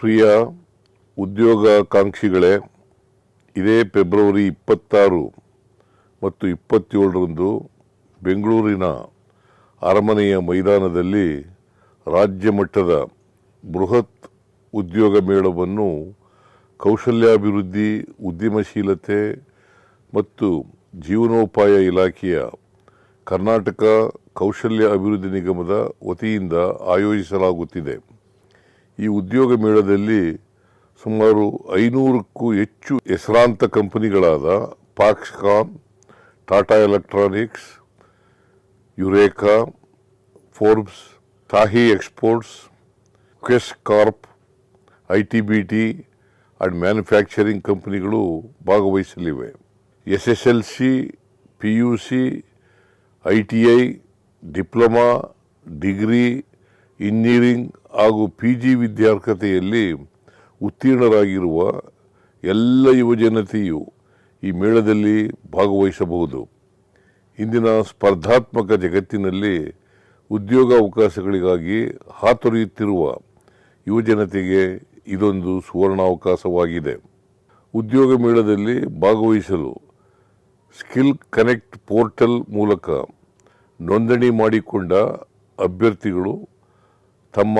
ಪ್ರಿಯ ಉದ್ಯೋಗಾಕಾಂಕ್ಷಿಗಳೇ ಇದೇ ಫೆಬ್ರವರಿ ಇಪ್ಪತ್ತಾರು ಮತ್ತು ಇಪ್ಪತ್ತೇಳರಂದು ಬೆಂಗಳೂರಿನ ಅರಮನೆಯ ಮೈದಾನದಲ್ಲಿ ರಾಜ್ಯ ಮಟ್ಟದ ಬೃಹತ್ ಉದ್ಯೋಗ ಮೇಳವನ್ನು ಕೌಶಲ್ಯಾಭಿವೃದ್ಧಿ, ಉದ್ಯಮಶೀಲತೆ ಮತ್ತು ಜೀವನೋಪಾಯ ಇಲಾಖೆಯ ಕರ್ನಾಟಕ ಕೌಶಲ್ಯ ಅಭಿವೃದ್ಧಿ ನಿಗಮದ ವತಿಯಿಂದ ಆಯೋಜಿಸಲಾಗುತ್ತಿದೆ. ಈ ಉದ್ಯೋಗ ಮೇಳದಲ್ಲಿ ಸುಮಾರು ಐನೂರಕ್ಕೂ ಹೆಚ್ಚು ಹೆಸರಾಂತ ಕಂಪನಿಗಳಾದ Foxconn Tata Electronics, Eureka, Forbes, ತಾಹಿ exports, Quess Corp, I T B T and manufacturing ಕಂಪನಿಗಳು ಭಾಗವಹಿಸಲಿವೆ. S S L C, P U C, I T I, diploma, degree, engineering ಹಾಗೂ ಪಿ ಜಿ ವಿದ್ಯಾರ್ಹತೆಯಲ್ಲಿ ಉತ್ತೀರ್ಣರಾಗಿರುವ ಎಲ್ಲ ಯುವಜನತೆಯು ಈ ಮೇಳದಲ್ಲಿ ಭಾಗವಹಿಸಬಹುದು. ಇಂದಿನ ಸ್ಪರ್ಧಾತ್ಮಕ ಜಗತ್ತಿನಲ್ಲಿ ಉದ್ಯೋಗಾವಕಾಶಗಳಿಗಾಗಿ ಹಾತೊರೆಯುತ್ತಿರುವ ಯುವಜನತೆಗೆ ಇದೊಂದು ಸುವರ್ಣಾವಕಾಶವಾಗಿದೆ ಉದ್ಯೋಗ ಮೇಳದಲ್ಲಿ ಭಾಗವಹಿಸಲು ಸ್ಕಿಲ್ ಕನೆಕ್ಟ್ ಪೋರ್ಟಲ್ ಮೂಲಕ ನೋಂದಣಿ ಮಾಡಿಕೊಂಡ ಅಭ್ಯರ್ಥಿಗಳು ತಮ್ಮ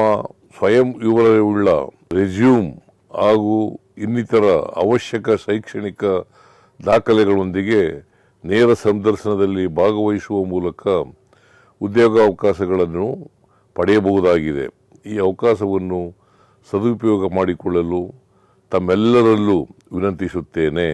ಸ್ವಯಂ ವಿವರವುಳ್ಳ ರೆಸ್ಯೂಮ್ ಹಾಗೂ ಇನ್ನಿತರ ಅವಶ್ಯಕ ಶೈಕ್ಷಣಿಕ ದಾಖಲೆಗಳೊಂದಿಗೆ ನೇರ ಸಂದರ್ಶನದಲ್ಲಿ ಭಾಗವಹಿಸುವ ಮೂಲಕ ಉದ್ಯೋಗಾವಕಾಶಗಳನ್ನು ಪಡೆಯಬಹುದಾಗಿದೆ. ಈ ಅವಕಾಶವನ್ನು ಸದುಪಯೋಗ ಮಾಡಿಕೊಳ್ಳಲು ತಮ್ಮೆಲ್ಲರಲ್ಲೂ ವಿನಂತಿಸುತ್ತೇನೆ.